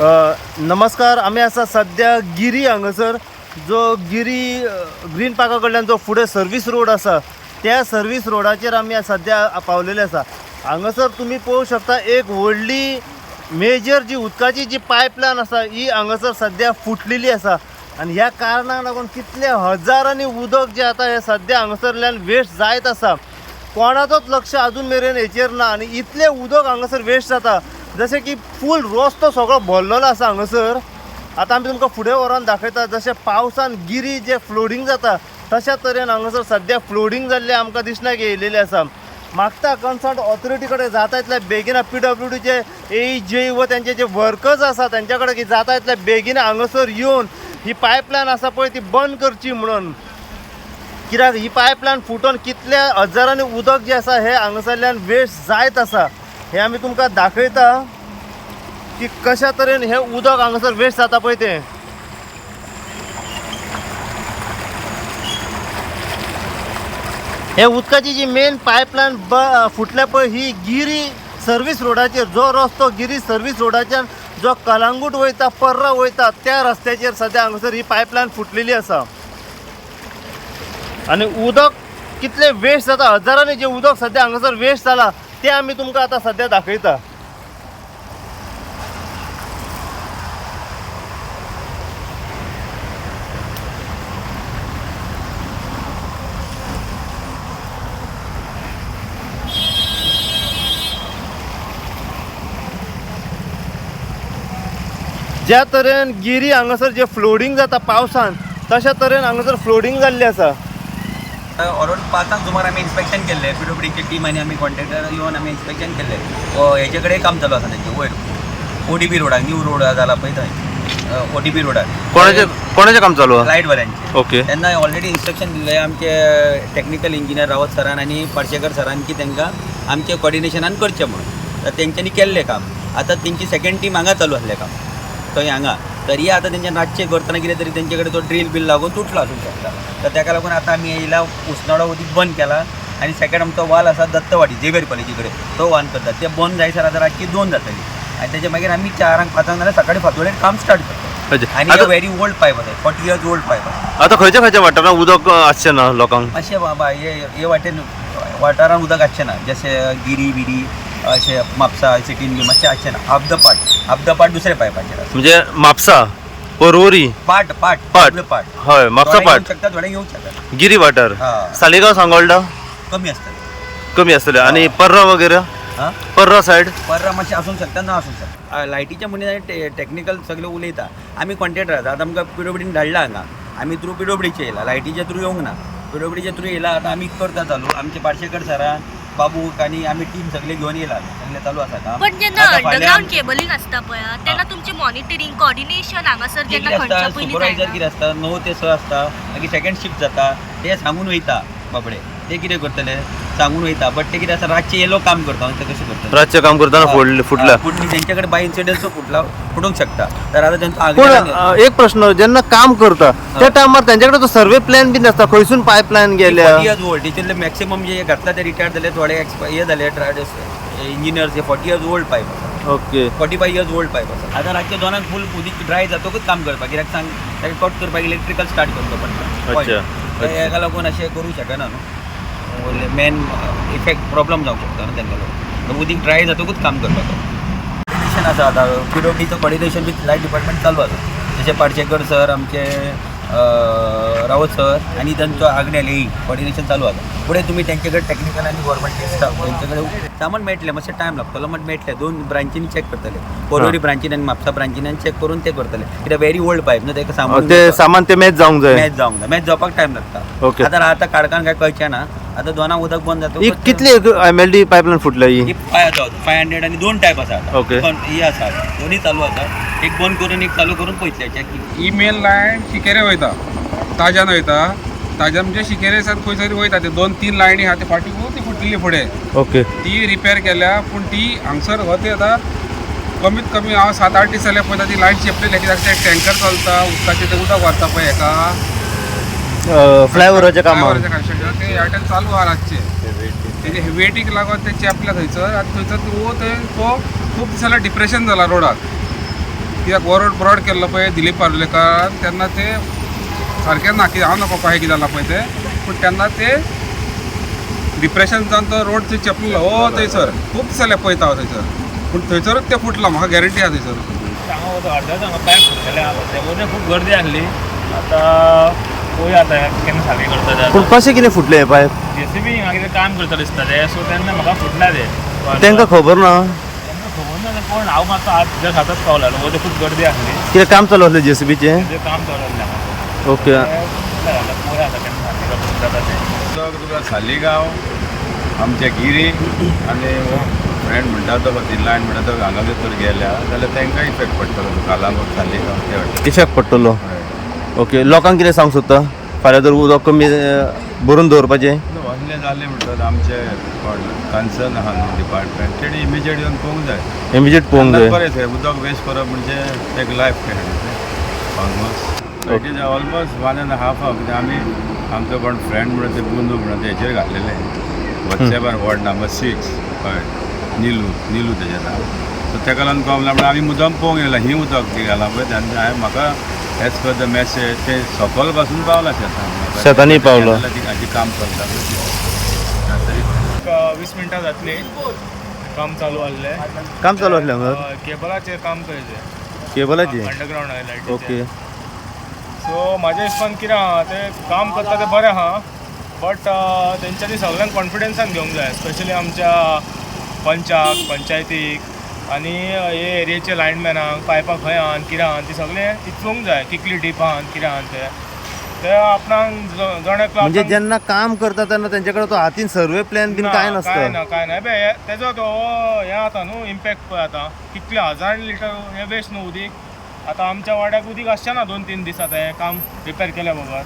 नमस्कार आम्ही असा सध्या गिरी हांगासर जो गिरी ग्रीन पार्का कडल्यान जो फुडें सर्वीस रोड आसा त्या सर्वीस रोडाचेर आमी सध्या पावलेले आसा हांगासर तुमी पळोवंक शकता एक व्हडली मेजर जी उदकाची जी पायपलायन आसा ही हांगासर सध्या फुटलेली आसा आनी ह्या कारणाक लागून कितले हजारांनी उदक जे आतां हे सध्या हांगासरल्यान वेस्ट जायत आसा कोणाचोच लक्ष अजून मेरेन हेचेर ना आनी इतलें उदक हांगासर वेस्ट जाता. जशें की फूल रस्तो सगळो भरलेलो आसा हांगासर आतां आमी तुमकां फुडें व्हरोन दाखयता जशें पावसान गिरी जे फ्लोडींग जाता तशा तरेन हांगासर सद्या फ्लोडींग जाल्लें आमकां दिसना की येयलेलें आसा मागता कन्सर्न ऑथॉरिटी कडेन जाता इतल्या बेगीन पी डब्ल्यू डीचे ए जे व त्यांचे जे वर्कर्स आसा त्यांच्या कडेन की जाता इतल्या बेगीन हांगासर येवन ही पायपलायन आसा पळय ती बंद करची म्हणून. कित्याक ही पायपलायन फुटोन कितल्या हजारांनी उदक जे आसा हे हांगासरल्यान वेस्ट जायत आसा हे आमी तुमकां दाखयता की कशा तरेन हे उदक हांगासर वेस्ट जाता पळय तें. हे उदकाची जी मेन पायपलायन ब फुटल्या पळय ही गिरी सर्वीस रोडाचेर जो रस्तो गिरी सर्वीस रोडाच्यान जो कलांगूट वयता पर्रा वयता त्या रस्त्याचेर सद्या हांगासर ही पायपलायन फुटलेली आसा. आनी उदक कितले वेस्ट जाता हजारांनी जे उदक सद्या हांगासर वेस्ट जाला ते आमी तुमकां आतां सध्या दाखयता. ज्या तरेन गिरी हांगासर जे फ्लोडींग जाता पावसान तशा तरेन हांगासर फ्लोडींग जाल्ली आसा. अराउंड पांचांक सुमार आमी इन्स्पेक्शन केल्लें पीडब्ल्यूडीची टीम आनी आमी कॉन्ट्रॅक्टर येवन आमी इन्स्पेक्शन केल्लें हेचे कडेन काम चालू आसा तेंचे वयर ओडीबी रोडाक न्यू रोड जाला पळय थंय ओडीबी रोडाक कोणाचे कोणाचें काम चालू आहा? लायट वाल्यांचे ओके. तेन्ना ऑलरेडी इन्स्ट्रक्शन दिल्लें आमचे टॅक्निकल इंजिनियर रावत सरान आनी पार्शेकर सरान की तांकां आमचे कॉर्डिनेशनान करचें म्हणून. तर तेंच्यांनी केल्लें काम. आतां तेंची सेकंड टीम हांगा चालू आसलें काम. थंय हांगा तरी आतां तेंच्यान रातचें करतना कितें तरी तेंचे कडेन तो ड्रील बील लागून तुटलो आसूंक शकता. तर ताका लागून आतां आमी येयला उसनोडो उदीक बंद केला आनी सेकंड आमचो वाल आसा दत्तवाडी झेवियर कॉलेजी कडेन तो वाल करतात. ते बंद जायसर आतां रातची दोन जातली आनी तेच्या मागीर आमी चारांक पांचांक नाल्यार सकाळी फांतोडेर काम स्टार्ट करता. आनी व्हेरी ओल्ड पायप आसा फॉर्टी इयर्स ओल्ड पायप आसा आता खंयच्या खंयच्या वाठारांत उदक आसचें ना लोकांक अशें बाबा हे हे वाटेन वाठारान उदक आसचें ना. जशें गिरी बिरी अशें म्हापसा सिटीन मातशें आसचें ना half the part half the part दुसऱ्या पायपाचेर आसा म्हणजे म्हापसा परवरी पार्ट पाट. आपलं पार्ट हय म्हापसा थोडे पाट. शकता थोडे येवंक शकता गिरी वाठार हा. सालिगांव सांगोळडा कमी आसतलें कमी आसतले आणि पर्रा वगैरे? हां? पर्रा सायड पर्रा मातशें आसूंक शकता ना आसूंक शकता लायटीच्या मनीस टॅक्निकल सगळे उलयता. आमी कॉन्ट्रॅक्टर आसा आतां आमकां पिडब्ल्यूडीन धाडला हांगा आमी थ्रू पिडब्ल्यूडीचे येयला लायटीच्या थ्रू येवंक ना. पिडब्ल्यूडीच्या थ्रू येयला आतां आमी करता चालू. आमचे पार्शेकर सरान बाबूक आनी आमी टीम सगळे घेवन येयला सगळे चालू आसा काम पण जेन्ना आतां फाल्यां अंडरग्राउंड केबलिंग आसता पळय तेन्ना तुमचे मॉनिटरिंग कॉर्डिनेशन हांगासर कितें जेन्ना आसता खंयच्या पयलीं सुपरवायझर जायना कितें आसता णव ते स आसता मागीर सेकंड शिफ्ट जाता ते सांगून वयता बाबडे ते कितें करतले? सांगून वयता बट ते कितें आसा रातचे येयलो काम करता ते कशें करतले? रातचें काम करतना फोडले फुटला. फुटली. तेंच्या कडेन बाय इन्सिडन्स फुटला फुटूंक शकता. तर आतां तेंचो पूण आग्नेय अ, एक प्रश्न जेन्ना काम करता त्या टायमार त्यांच्याकडे तो सर्वे प्लॅन बीन आसता खंयसून पायपलायन गेल्या. फोर्टी इयर्स ओल्ड तेचे मॅक्सिमम जे घातला ते रिटायर जाले थोडे एक्सप हे जाले इंजिनियर्स हे फोर्टी इयर्स ओल्ड पायप आसा okay. Forty five years old pipe आसा आतां रातचे दोनांक फूल उदीक ड्राय जातकूच काम करपाक कित्याक सांग ताका कट करपाक इलेक्ट्रिकल स्टार्ट करचो पडटा अच्छा. हेका लागून अशें करूं शकना न्हू मेन इफेक्ट प्रॉब्लम जावंक शकता न्हू तेंका लागून उदीक ड्राय जातकूच काम करपाक कॉर्डिनेशन आसा आतां पिडब्ल्यूडीचं कॉर्डिनेशन बी लायट डिपार्टमेंट चालू आसा जशे पार्शेकर सर आमचे रावत सर आनी तांचो आग्नेल ही कॉर्डिनेशन चालू आसा फुडें तुमी तेंचे कडेन टॅक्निकल आनी गव्हर्मेंट स्टाफ तेंचे कडेन सामान मेळटलें मातशें टायम लागतलो बट मेळटलें दोन ब्रांचीनी चॅक करतले. पोरवरी ब्रांचीन आनी म्हापसा ब्रांचीन आनी चॅक करून ते करतले. कित्याक व्हेरी ओल्ड पायप न्हू तेका सामान ते सामान ते मॅच जावंक जाय मॅच जावंक ना मॅच जावपाक टायम लागता. ओके. आतां आतां काडकान काय कळचें ना आतां दोना उदक बंद ही जाता कितली एम एल डी पायपलायन फुटल्या ही? फाय फाय हंड्रेड आनी दोन टायप आसा. ओके. पण ही आसा दोन्ही चालू आसा एक बंद करून एक चालू करून पयतले ही मेन लायन शिकेरे वयता ताज्यान वयता ताज्यान म्हणजे शिकेरे सावन खंय तरी वयता ते दोन तीन लायनी आहा ते फाटी ती फुटलेली फुडें ओके ती रिपेर केल्या पूण ती हांगसर हो ते आतां कमीत कमी हांव सात आठ दीस जाले पळयता ती लायट चेपलेली कित्याक ते टँकर चलता उदकाचें ते उदक व्हरता पळय हेका फ्लायओव्हराच्या कन्स्ट्रक्शन ते ह्या टायम चालू आहा रातचे तेजे वेटीक लागून ते चेपल्या थंयसर आनी थंयसर वो ते तो खूब दीस जाल्यार डिप्रेशन जाला रोडाक कित्याक वरड ब्रॉड केल्लो पळय दिलीप पार्लेकर तेन्ना ते सारकें ना की हांव नको कहें कितें जालां पळय तें. पूण तेन्ना ते डिप्रेशन जावन तो रोड थंय चेपलो हो थंयसर खूब दीस जाले पळयता हांव थंयसर पूण थंयसरूच ते फुटला म्हाका गॅरंटी आहा थंयसर हांगा अर्ध्याच हांगा पायप फुटलेले आहा? तेवूय खूब गर्दी आसली आतां पळोवया आतां केन्ना सारकें करता ते पूण कशें कितें फुटलें हे पायप जेसीबी हांगा कितें काम करता दिसता ते सो तेन्ना म्हाका फुटला ते. तांकां खबर ना. तेन्ना खबर ना ते कोण? हांव मातसो आज जस्ट आतांच पावला न्हू ते खूब गर्दी आसली कितें काम चालू आसलें जेसीबीचें? तें काम चालू आसलें हांगा ओके. पळोवया आतां केन्ना सारकें जाता ते. तुका सालिगांव आमचे गिरी आनी हो फ्रेंड म्हणटा तो लायन म्हणटा तो हांगा भितर गेल्या. जाल्यार तांकां इफेक्ट पडटलो कालांगूट सालिगांव ते. इफेक्ट पडटलो हय. ओके लोकांक कितें सांग सोदता? फाल्यां जर उदक कमी भरून दवरपाचें. असलें जालें म्हणटात आमचे कन्सर्न आहा न्हू डिपार्टमेंट तेणी इमिजिएट येवन पळोवंक जाय. इमिजिएट पळोवंक जाय. बरें थंय उदक वेस्ट करप म्हणजे एक life almost it is almost one and half hour कित्याक आमी आमचो कोण फ्रेंड म्हणून ते बुंदू म्हणून तेजेर घातलेले. वॉट्सॅपार वॉर्ड नंबर सिक्स हय निलू निलू तेजें नांव सो तेका लागून कळना म्हणून आमी मुद्दम पळोवंक येयला ही उदक बी घाला पळय तेन्ना हांवें म्हाका एज पर द मॅसेज ते सकयलपासून पावला शेतान शेतांनी पावलो. हाजी काम करता तरी एक वीस मिनटां जातली? काम चालू आसलें काम चालू आसलें हांगा अ, केबलाचेर काम करचें केबलाची? अंडरग्रावंड आहे लायटीचें ओके. सो म्हाज्या हिसपान कितें आहा तें काम करता तें बरें आहा बट तेंच्यांनी सगळ्यांक कॉन्फिडन्सान घेवंक जाय स्पेशली आमच्या पंचाक पंचायतीक आनी हे एरियेचे लायनमॅनाक पायपां खंय आहा आनी कितें आहा ती सगळें चिंतूंक जाय कितली डीप आहा आनी कितें आहा तें. ते आपणाक ज- जण एकलो म्हणजे जेन्ना काम करता तेन्ना तेंचे कडेन तो हातीन सर्वे प्लॅन बीन कांय काय नासता. ना काय ना बे तेजो तो हें आतां न्हू इम्पॅक्ट पळय आतां. कितले हजार लिटर हें वेस्ट न्हू उदीक. आतां आमच्या वाड्याक उदीक आसचें ना दोन तीन दीस आतां हें काम रिपेर केल्या बगर.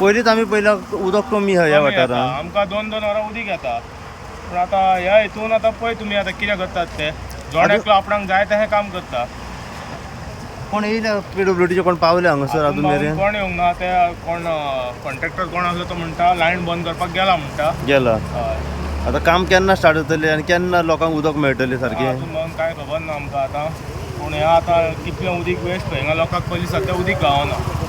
पयलींच आमी पयल्या उदक कमी ह्या. वाठारांत. आमकां दोन दोन वरां उदीक येता. पूण आतां ह्या हितून आतां पळय तुमी आतां कितें करतात ते. जोण एकलो आपणाक जाय तें काम करता कोण येयला पीडब्ल्यूडीचे कोण पावले हांगासर कोण मेरेन कोण येवंक ना ते कोण कॉन्ट्रॅक्टर कोण आसलो तो म्हणटा लायन बंद करपाक गेला म्हणटा गेला हय आतां काम केन्ना स्टार्ट जातलें आनी केन्ना लोकांक उदक मेळटलें सारकें काय खबर ना आमकां आतां पूण हें आतां कितलें उदीक वेस्ट हिंगा लोकांक पयलीं सद्या उदीक गावना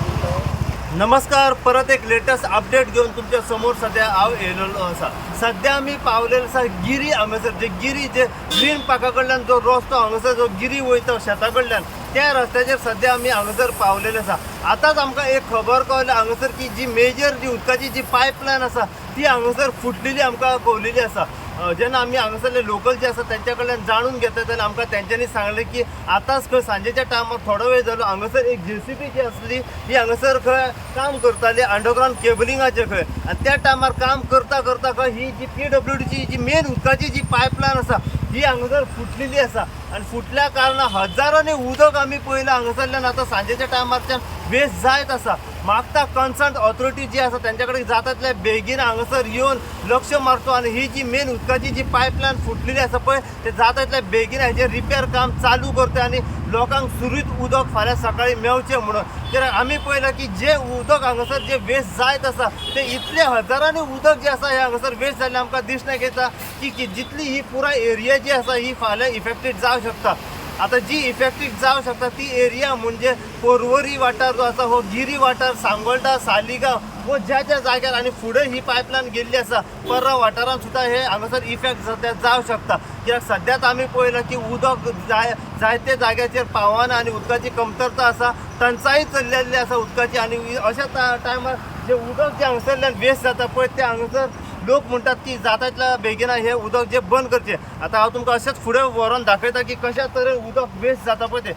नमस्कार परत एक लेटस्ट अपडेट घेऊन तुमच्यासमोर सध्या हांव येयलेलो आसा सध्या आमी पावलेलो आसा गिरी हांगासर जे गिरी जे ग्रीन पाका कडल्यान जो रस्तो हांगासर जो गिरी वयता शेता कडल्यान त्या रस्त्याचेर सध्या आमी हांगासर पावलेले आसा आतांच आमकां एक खबर कळ्ळी हांगासर की जी मेजर जी उदकाची जी पायपलायन आसा ती हांगासर फुटलेली आमकां कळलेली आसा. जेन्ना आमी हांगासरले लोकल जे आसा तेंच्या कडल्यान जाणून घेता तेन्ना आमकां तेंच्यांनी सांगलें की आतांच खंय सांजेच्या टायमार थोडो वेळ जालो हांगासर एक जे सी बी जी आसली ही हांगासर खंय काम करताली अंडरग्रावंड केबलिंगाचें खंय आनी त्या टायमार काम करता करता खंय ही जी पी डब्ल्यू डीची जी मेन उदकाची जी पायपलायन आसा ही हांगासर फुटलेली आसा आनी फुटल्या कारणान हजारांनी उदक आमी पयलें हांगासरल्यान आतां सांजेच्या टायमारच्यान वेस्ट जायत आसा मागता कन्सर्न ऑथॉरिटी जी आसा तेंच्या कडेन जाता बेगीन हांगासर येवन लक्ष मारचो आनी ही जी मेन उदकाची जी पायपलायन फुटलेली आसा पळय ते जाता बेगीन हेजेर रिपेर काम चालू करता आनी लोकांक सुरळीत उदक फाल्यां सकाळी मेळचें म्हणून. कित्याक आमी पळयलां की जे उदक हांगासर जे वेस्ट जायत आसा ते इतले हजारांनी उदक जे आसा हे हांगासर वेस्ट जाल्लें आमकां दिसण्याक येता की की जितली ही पुराय एरिया जी आसा ही फाल्यां इफेक्टेड जावंक शकता. आता जी इफेक्टीव जावं शकता ती एरिया म्हणजे पोरवरी वाठार जो आसा हो गिरी वाठार सांगोळटा सालिगांव हो ज्या ज्या जाग्यार आनी फुडें ही पायपलायन गेल्ली आसा पर्रा वाठारांत सुद्दां हे हांगासर इफेक्ट सद्या जावं शकता. कित्याक सद्याच आमी पळयलां की उदक जाय जायते जाग्याचेर पावना आनी उदकाची कमतरता आसा टंचाई चल्लेली आसा उदकाची आनी अशा टायमार जे उदक जे हांगासरल्यान वेस्ट जाता पळय ते हांगासर लोक म्हणटात की जाता तितल्या बेगिना हे उदक जे बंद करचे आता हांव तुमकां अशेंच फुडें व्हरोन दाखयता की कशा तरेन उदक वेस्ट जाता पळय ते.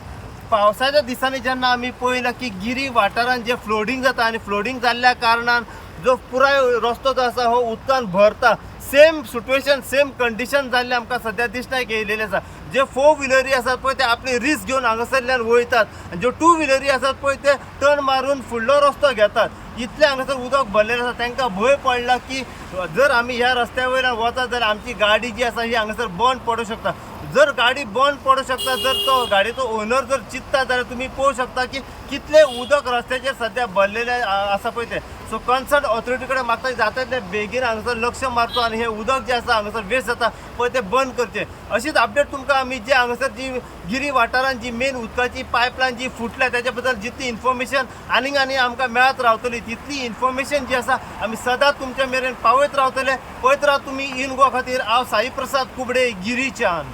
पावसाच्या दिसांनी जेन्ना आमी पळयलां की गिरी वाठारांत जे फ्लोडींग जाता आनी फ्लोडींग जाल्ल्या कारणान जो पुराय रस्तो जो आसा हो उदकान भरता सेम सिट्युएशन सेम कंडिशन जाल्ले आमकां सद्या दिसण्याक येयलेले आसा जे फोर व्हिलरी आसात पळय ते आपली रिस्क घेवन हांगासरल्यान वयतात. आनी ज्यो टू व्हिलरी आसात पळय ते टर्न मारून फुडलो रस्तो घेतात. इतले हांगासर उदक भरलेलें आसा तांकां भंय पडला की जर आमी ह्या रस्त्या वयल्यान वतात जाल्यार आमची गाडी जी आसा ही हांगासर बंद पडूं शकता. जर गाडी बंद पडूं शकता जर तो गाडयेचो ओनर जर चित्ता जाल्यार तुमी पळोवं शकता की कितलें उदक रस्त्याचेर सद्या भरलेलें आसा पळय ते. सो कन्सर्न ऑथॉरिटीकडे मागता जाता तितले बेगीन हांगासर लक्ष मारचो आनी हे उदक जें आसा हांगासर वेस्ट जाता पळय तें बंद करचें अशीच अपडेट तुमकां आमी जे हांगासर जी गिरी वाठारांत जी मेन उदकाची पायपलायन जी फुटल्या त्याच्या बद्दल जितली इन्फॉर्मेशन आनीक आनी आमकां मेळत रावतली तितली इन्फॉर्मेशन जी आसा आमी सदांच तुमच्या मेरेन पावयत रावतले. पळयत राव तुमी इन गोवा खातीर हांव साई प्रसाद कुबडे गिरीच्यान